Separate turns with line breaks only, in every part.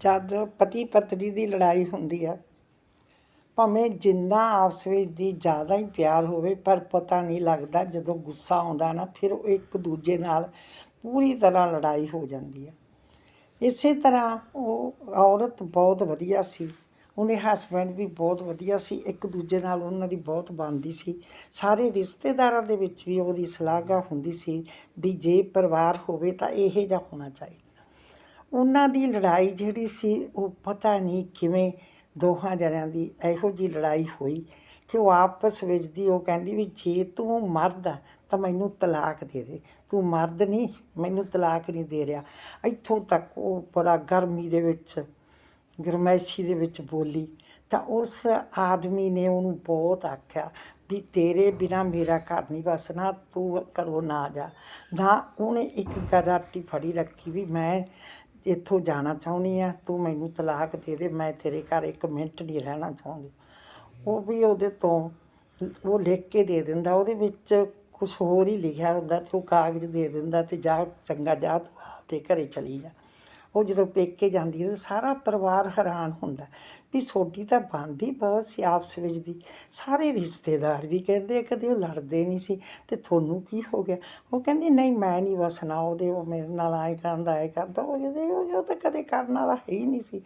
ਜਦ ਪਤੀ ਪਤਨੀ ਦੀ ਲੜਾਈ ਹੁੰਦੀ ਆ, ਭਾਵੇਂ ਜਿੰਨਾ ਆਪਸ ਵਿੱਚ ਦੀ ਜ਼ਿਆਦਾ ਹੀ ਪਿਆਰ ਹੋਵੇ, ਪਰ ਪਤਾ ਨਹੀਂ ਲੱਗਦਾ ਜਦੋਂ ਗੁੱਸਾ ਆਉਂਦਾ ਨਾ, ਫਿਰ ਉਹ ਇੱਕ ਦੂਜੇ ਨਾਲ ਪੂਰੀ ਤਰ੍ਹਾਂ ਲੜਾਈ ਹੋ ਜਾਂਦੀ ਹੈ ਇਸੇ ਤਰ੍ਹਾਂ ਉਹ ਔਰਤ ਬਹੁਤ ਵਧੀਆ ਸੀ, ਉਹਦੇ ਹਸਬੈਂਡ ਵੀ ਬਹੁਤ ਵਧੀਆ ਸੀ, ਇੱਕ ਦੂਜੇ ਨਾਲ ਉਹਨਾਂ ਦੀ ਬਹੁਤ ਬਣਦੀ ਸੀ। ਸਾਰੇ ਰਿਸ਼ਤੇਦਾਰਾਂ ਦੇ ਵਿੱਚ ਵੀ ਉਹਦੀ ਸਲਾਹਗਾ ਹੁੰਦੀ ਸੀ ਵੀ ਜੇ ਪਰਿਵਾਰ ਹੋਵੇ ਤਾਂ ਇਹੋ ਜਿਹਾ ਹੋਣਾ ਚਾਹੀਦਾ। ਉਹਨਾਂ ਦੀ ਲੜਾਈ ਜਿਹੜੀ ਸੀ, ਉਹ ਪਤਾ ਨਹੀਂ ਕਿਵੇਂ ਦੋਹਾਂ ਜਣਿਆਂ ਦੀ ਇਹੋ ਜੀ ਲੜਾਈ ਹੋਈ ਕਿ ਉਹ ਆਪਸ ਵਿੱਚ ਦੀ ਉਹ ਕਹਿੰਦੀ ਵੀ ਜੇ ਤੂੰ ਮਰਦ ਆ, ਤਾਂ ਮੈਨੂੰ ਤਲਾਕ ਦੇ ਦੇ। ਤੂੰ ਮਰਦ ਨਹੀਂ, ਮੈਨੂੰ ਤਲਾਕ ਨਹੀਂ ਦੇ ਰਿਹਾ। ਇੱਥੋਂ ਤੱਕ ਉਹ ਬੜਾ ਗਰਮੀ ਦੇ ਵਿੱਚ, ਗਰਮੈਸ਼ੀ ਦੇ ਵਿੱਚ ਬੋਲੀ। ਤਾਂ ਉਸ ਆਦਮੀ ਨੇ ਉਹਨੂੰ ਬਹੁਤ ਆਖਿਆ ਵੀ ਤੇਰੇ ਬਿਨਾ ਮੇਰਾ ਘਰ ਨਹੀਂ ਵਸਣਾ ਤੂੰ ਘਰੋਂ ਨਾ ਜਾ। ਨਾ ਉਹਨੇ ਇੱਕ ਰਾਤੀ ਫੜੀ ਰੱਖੀ ਵੀ ਮੈਂ ਇੱਥੋਂ ਜਾਣਾ ਚਾਹੁੰਦੀ ਆ, ਤੂੰ ਮੈਨੂੰ ਤਲਾਕ ਦੇ ਦੇ, ਮੈਂ ਤੇਰੇ ਘਰ ਇੱਕ ਮਿੰਟ ਨਹੀਂ ਰਹਿਣਾ ਚਾਹੁੰਦੀ। ਉਹ ਵੀ ਉਹਦੇ ਤੋਂ ਉਹ ਲਿਖ ਕੇ ਦੇ ਦਿੰਦਾ, ਉਹਦੇ ਵਿੱਚ ਕੁਝ ਹੋਰ ਹੀ ਲਿਖਿਆ ਹੁੰਦਾ ਤੇ ਉਹ ਕਾਗਜ਼ ਦੇ ਦਿੰਦਾ ਤੇ ਜਾ ਚੰਗਾ ਜਾ ਤੂੰ ਆਪਦੇ ਘਰੇ ਚਲੀ ਜਾ। ਉਹ ਜਦੋਂ ਪੇਕੇ ਜਾਂਦੀ ਹੈ ਤਾਂ ਸਾਰਾ ਪਰਿਵਾਰ ਹੈਰਾਨ ਹੁੰਦਾ ਵੀ ਸੋਡੀ ਤਾਂ ਬਣਦੀ ਬਹੁਤ ਸੀ ਆਪਸ ਵਿੱਚ ਦੀ। ਸਾਰੇ ਰਿਸ਼ਤੇਦਾਰ ਵੀ ਕਹਿੰਦੇ ਕਦੇ ਉਹ ਲੜਦੇ ਨਹੀਂ ਸੀ ਤੇ ਤੁਹਾਨੂੰ ਕੀ ਹੋ ਗਿਆ? ਉਹ ਕਹਿੰਦੀ, ਨਹੀਂ, ਮੈਂ ਨਹੀਂ ਵਸਣਾ ਉਹਦੇ, ਉਹ ਮੇਰੇ ਨਾਲ ਆਏ ਕਰਦਾ ਆਏ ਕਰਦਾ। ਉਹ ਜਿਹਦੇ ਉਹ ਉਹ ਤਾਂ ਕਦੇ ਕਰਨ ਵਾਲਾ ਹੈ ਹੀ ਨਹੀਂ ਸੀ।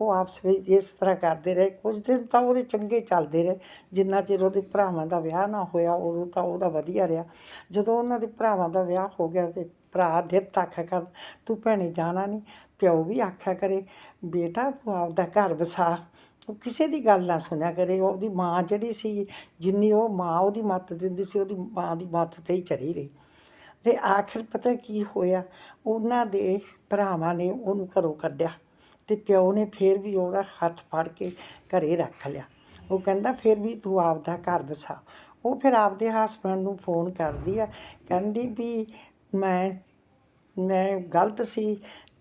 ਉਹ ਆਪਸ ਵਿੱਚ ਇਸ ਤਰ੍ਹਾਂ ਕਰਦੇ ਰਹੇ। ਕੁਝ ਦਿਨ ਤਾਂ ਉਹਦੇ ਚੰਗੇ ਚੱਲਦੇ ਰਹੇ। ਜਿੰਨਾ ਚਿਰ ਉਹਦੇ ਭਰਾਵਾਂ ਦਾ ਵਿਆਹ ਨਾ ਹੋਇਆ, ਉਦੋਂ ਤਾਂ ਉਹਦਾ ਵਧੀਆ ਰਿਹਾ। ਜਦੋਂ ਉਹਨਾਂ ਦੇ ਭਰਾਵਾਂ ਦਾ ਵਿਆਹ ਹੋ ਗਿਆ ਤੇ ਭਰਾ ਨਿੱਤ ਆਖਿਆ ਕਰ, ਤੂੰ ਭੈਣੇ ਜਾਣਾ ਨਹੀਂ ਪਿਓ ਵੀ ਆਖਿਆ ਕਰੇ, ਬੇਟਾ ਤੂੰ ਆਪਦਾ ਘਰ ਵਸਾ। ਉਹ ਕਿਸੇ ਦੀ ਗੱਲ ਨਾ ਸੁਣਿਆ ਕਰੇ। ਉਹਦੀ ਮਾਂ ਜਿਹੜੀ ਸੀ, ਜਿੰਨੀ ਉਹ ਮਾਂ ਉਹਦੀ ਮੱਤ ਦਿੰਦੀ ਸੀ, ਉਹਦੀ ਮਾਂ ਦੀ ਮੱਤ ਤੇ ਹੀ ਚੜੀ ਰਹੀ। ਤੇ ਆਖਿਰ ਪਤਾ ਕੀ ਹੋਇਆ? ਉਹਨਾਂ ਦੇ ਭਰਾਵਾਂ ਨੇ ਉਹਨੂੰ ਘਰੋਂ ਕੱਢਿਆ। ਤੇ ਪਿਓ ਨੇ ਫੇਰ ਵੀ ਉਹਦਾ ਹੱਥ ਫੜ ਕੇ ਘਰੇ ਰੱਖ ਲਿਆ। ਉਹ ਕਹਿੰਦਾ, ਫਿਰ ਵੀ ਤੂੰ ਆਪਦਾ ਘਰ ਵਸਾ। ਉਹ ਫਿਰ ਆਪਦੇ ਹਸਬੰਡ ਨੂੰ ਫੋਨ ਕਰਦੀ ਆ, ਕਹਿੰਦੀ ਵੀ ਮੈਂ ਮੈਂ ਗਲਤ ਸੀ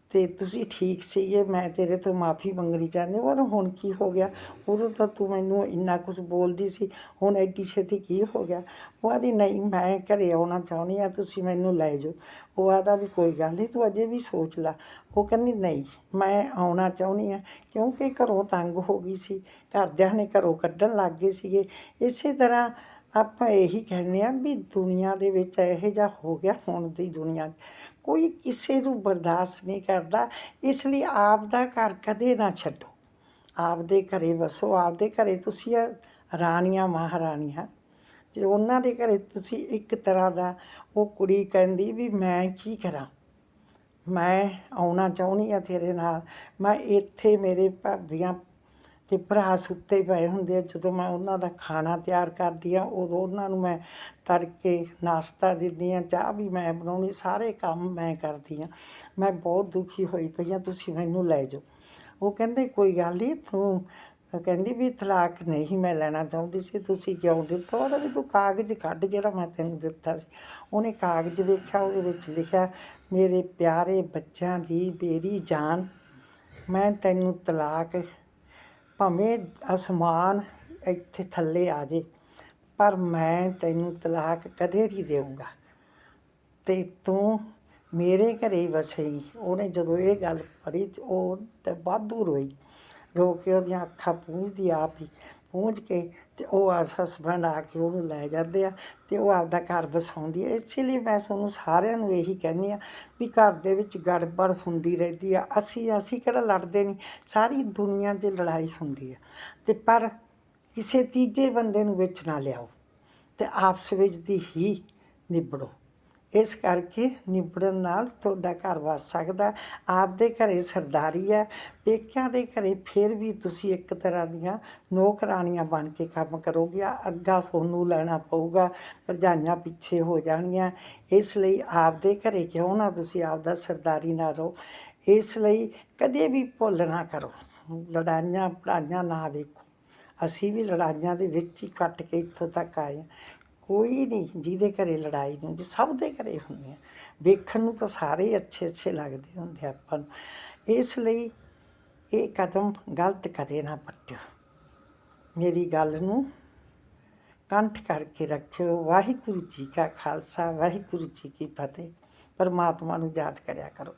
ਤੇ ਤੁਸੀਂ ਠੀਕ ਸੀਗੇ, ਮੈਂ ਤੇਰੇ ਤੋਂ ਮਾਫੀ ਮੰਗਣੀ ਚਾਹੁੰਦੀ ਉਹ ਹੁਣ ਕੀ ਹੋ ਗਿਆ? ਉਦੋਂ ਤਾਂ ਤੂੰ ਮੈਨੂੰ ਇੰਨਾ ਕੁਝ ਬੋਲਦੀ ਸੀ, ਹੁਣ ਐਡੀ ਛੇਤੀ ਕੀ ਹੋ ਗਿਆ? ਉਹ ਆਦੀ ਨਹੀਂ, ਮੈਂ ਘਰੇ ਆਉਣਾ ਚਾਹੁੰਦੀ ਆ ਤੁਸੀਂ ਮੈਨੂੰ ਲੈ ਜਾਓ। ਉਹ ਆਦਾ ਵੀ, ਕੋਈ ਗੱਲ ਨਹੀਂ, ਤੂੰ ਅਜੇ ਵੀ ਸੋਚ ਲੈ। ਉਹ ਕਹਿੰਦੀ, ਨਹੀਂ, ਮੈਂ ਆਉਣਾ ਚਾਹੁੰਦੀ ਆ ਕਿਉਂਕਿ ਘਰੋਂ ਤੰਗ ਹੋ ਗਈ ਸੀ, ਘਰਦਿਆਂ ਨੇ ਘਰੋਂ ਕੱਢਣ ਲੱਗ ਗਏ ਸੀਗੇ। ਇਸੇ ਤਰ੍ਹਾਂ ਆਪਾਂ ਇਹੀ ਕਹਿੰਦੇ ਆ ਵੀ ਦੁਨੀਆ ਦੇ ਵਿੱਚ ਇਹੋ ਜਿਹਾ ਹੋ ਗਿਆ ਹੁਣ ਦੀ ਦੁਨੀਆ। ਕੋਈ ਕਿਸੇ ਨੂੰ ਬਰਦਾਸ਼ਤ ਨਹੀਂ ਕਰਦਾ, ਇਸ ਲਈ ਆਪ ਦਾ ਘਰ ਕਦੇ ਨਾ ਛੱਡੋ। ਆਪਦੇ ਘਰੇ ਵਸੋ ਆਪਦੇ ਘਰੇ ਤੁਸੀਂ ਆ ਰਾਣੀਆਂ, ਮਹਾਰਾਣੀਆਂ। ਤੇ ਉਹਨਾਂ ਦੇ ਘਰੇ ਤੁਸੀਂ ਇੱਕ ਤਰ੍ਹਾਂ ਦਾ ਉਹ ਕੁੜੀ ਕਹਿੰਦੀ ਵੀ ਮੈਂ ਕੀ ਕਰਾਂ? ਮੈਂ ਆਉਣਾ ਚਾਹੁੰਦੀ ਆ ਤੇਰੇ ਨਾਲ। ਮੈਂ ਇੱਥੇ ਮੇਰੇ ਭਾਬੀਆਂ ਤੇ ਭਰਾ ਸੁੱਤੇ ਪਏ ਹੁੰਦੇ ਆ। ਜਦੋਂ ਮੈਂ ਉਹਨਾਂ ਦਾ ਖਾਣਾ ਤਿਆਰ ਕਰਦੀ ਆ, ਉਦੋਂ ਉਹਨਾਂ ਨੂੰ ਮੈਂ ਤੜਕੇ ਨਾਸ਼ਤਾ ਦਿੰਦੀ ਆ, ਚਾਹ ਵੀ ਮੈਂ ਬਣਾਉਣੀ, ਸਾਰੇ ਕੰਮ ਮੈਂ ਕਰਦੀ ਆ। ਮੈਂ ਬਹੁਤ ਦੁਖੀ ਹੋਈ ਪਈ ਆ, ਤੁਸੀਂ ਮੈਨੂੰ ਲੈ ਜਾਓ। ਉਹ ਕਹਿੰਦੇ, ਕੋਈ ਗੱਲ ਨਹੀਂ, ਤੂੰ ਕਹਿੰਦੀ ਵੀ ਤਲਾਕ ਨਹੀਂ ਮੈਂ ਲੈਣਾ ਚਾਹੁੰਦੀ ਸੀ, ਤੁਸੀਂ ਕਿਉਂ ਦਿੱਤਾ? ਉਹਦਾ ਵੀ ਤੂੰ ਕਾਗਜ਼ ਕੱਢ ਜਿਹੜਾ ਮੈਂ ਤੈਨੂੰ ਦਿੱਤਾ ਸੀ। ਉਹਨੇ ਕਾਗਜ਼ ਵੇਖਿਆ, ਉਹਦੇ ਵਿੱਚ ਲਿਖਿਆ, ਮੇਰੇ ਪਿਆਰੇ ਬੱਚਿਆਂ ਦੀ ਮੇਰੀ ਜਾਨ, ਮੈਂ ਤੈਨੂੰ ਤਲਾਕ ਭਾਵੇਂ ਅਸਮਾਨ ਇੱਥੇ ਥੱਲੇ ਆ ਜੇ, ਪਰ ਮੈਂ ਤੈਨੂੰ ਤਲਾਕ ਕਦੇ ਨਹੀਂ ਦੇਵਾਂਗਾ ਤੇ ਤੂੰ ਮੇਰੇ ਘਰੇ ਹੀ ਵਸੇਗੀ ਉਹਨੇ ਜਦੋਂ ਇਹ ਗੱਲ ਪੜ੍ਹੀ ਉਹ ਤੇ ਵਾਧੂ ਰੋਈ। ਰੋ ਕੇ ਉਹਦੀਆਂ ਅੱਖਾਂ ਪੂੰਝਦੀ ਆਪ ਹੀ। ਪਹੁੰਚ ਕੇ ਤੇ ਉਹ ਆ ਹਸਬੈਂਡ ਆ ਕੇ ਉਹਨੂੰ ਲੈ ਜਾਂਦੇ ਆ ਤੇ ਉਹ ਆਪਦਾ ਘਰ ਵਸਾਉਂਦੀ ਹੈ ਇਸ ਲਈ ਮੈਂ ਤੁਹਾਨੂੰ ਸਾਰਿਆਂ ਨੂੰ ਇਹੀ ਕਹਿੰਦੀ ਆ ਵੀ ਘਰ ਦੇ ਵਿੱਚ ਗੜਬੜ ਹੁੰਦੀ ਰਹਿੰਦੀ ਆ। ਅਸੀਂ ਅਸੀਂ ਕਿਹੜਾ ਲੜਦੇ ਨਹੀਂ। ਸਾਰੀ ਦੁਨੀਆ 'ਚ ਲੜਾਈ ਹੁੰਦੀ ਆ। ਤੇ ਪਰ ਕਿਸੇ ਤੀਜੇ ਬੰਦੇ ਨੂੰ ਵਿੱਚ ਨਾ ਲਿਆਓ ਤੇ ਆਪਸ ਵਿੱਚ ਦੀ ਹੀ ਨਿਬੜੋ। ਇਸ ਕਰਕੇ ਨਿਬੜਨ ਨਾਲ ਤੁਹਾਡਾ ਘਰ ਵਸ ਸਕਦਾ ਆਪਦੇ ਘਰੇ ਸਰਦਾਰੀ ਹੈ। ਪੇਕਿਆਂ ਦੇ ਘਰੇ ਫਿਰ ਵੀ ਤੁਸੀਂ ਇੱਕ ਤਰ੍ਹਾਂ ਦੀਆਂ ਨੌਕਰਾਨੀਆਂ ਬਣ ਕੇ ਕੰਮ ਕਰੋਗੇ। ਅੱਗਾ ਸੋਨੂੰ ਲੈਣਾ ਪਊਗਾ, ਭਰਜਾਈਆਂ ਪਿੱਛੇ ਹੋ ਜਾਣਗੀਆਂ। ਇਸ ਲਈ ਆਪਦੇ ਘਰੇ ਕਿਉਂ ਨਾ ਤੁਸੀਂ ਆਪਦਾ ਸਰਦਾਰੀ ਨਾ ਰਹੋ। ਇਸ ਲਈ ਕਦੇ ਵੀ ਭੁੱਲ ਨਾ ਕਰੋ। ਲੜਾਈਆਂ ਪੜਾਈਆਂ ਨਾ ਵੇਖੋ। ਅਸੀਂ ਵੀ ਲੜਾਈਆਂ ਦੇ ਵਿੱਚ ਹੀ ਕੱਟ ਕੇ ਇੱਥੋਂ ਤੱਕ ਆਏ ਹਾਂ। ਕੋਈ ਨਹੀਂ ਜਿਹਦੇ ਘਰੇ ਲੜਾਈ ਨੂੰ ਜੀ ਸਭ ਦੇ ਘਰੇ ਹੁੰਦੀ ਆ ਵੇਖਣ ਨੂੰ ਤਾਂ ਸਾਰੇ ਅੱਛੇ ਅੱਛੇ ਲੱਗਦੇ ਹੁੰਦੇ ਆਪਾਂ ਨੂੰ। ਇਸ ਲਈ ਇਹ ਕਦਮ ਗਲਤ ਕਦੇ ਨਾ ਪੱਟਿਓ। ਮੇਰੀ ਗੱਲ ਨੂੰ ਕੰਠ ਕਰਕੇ ਰੱਖਿਓ। ਵਾਹਿਗੁਰੂ ਜੀ ਕਾ ਖਾਲਸਾ, ਵਾਹਿਗੁਰੂ ਜੀ ਕੀ ਫਤਿਹ। ਪਰਮਾਤਮਾ ਨੂੰ ਯਾਦ ਕਰਿਆ ਕਰੋ।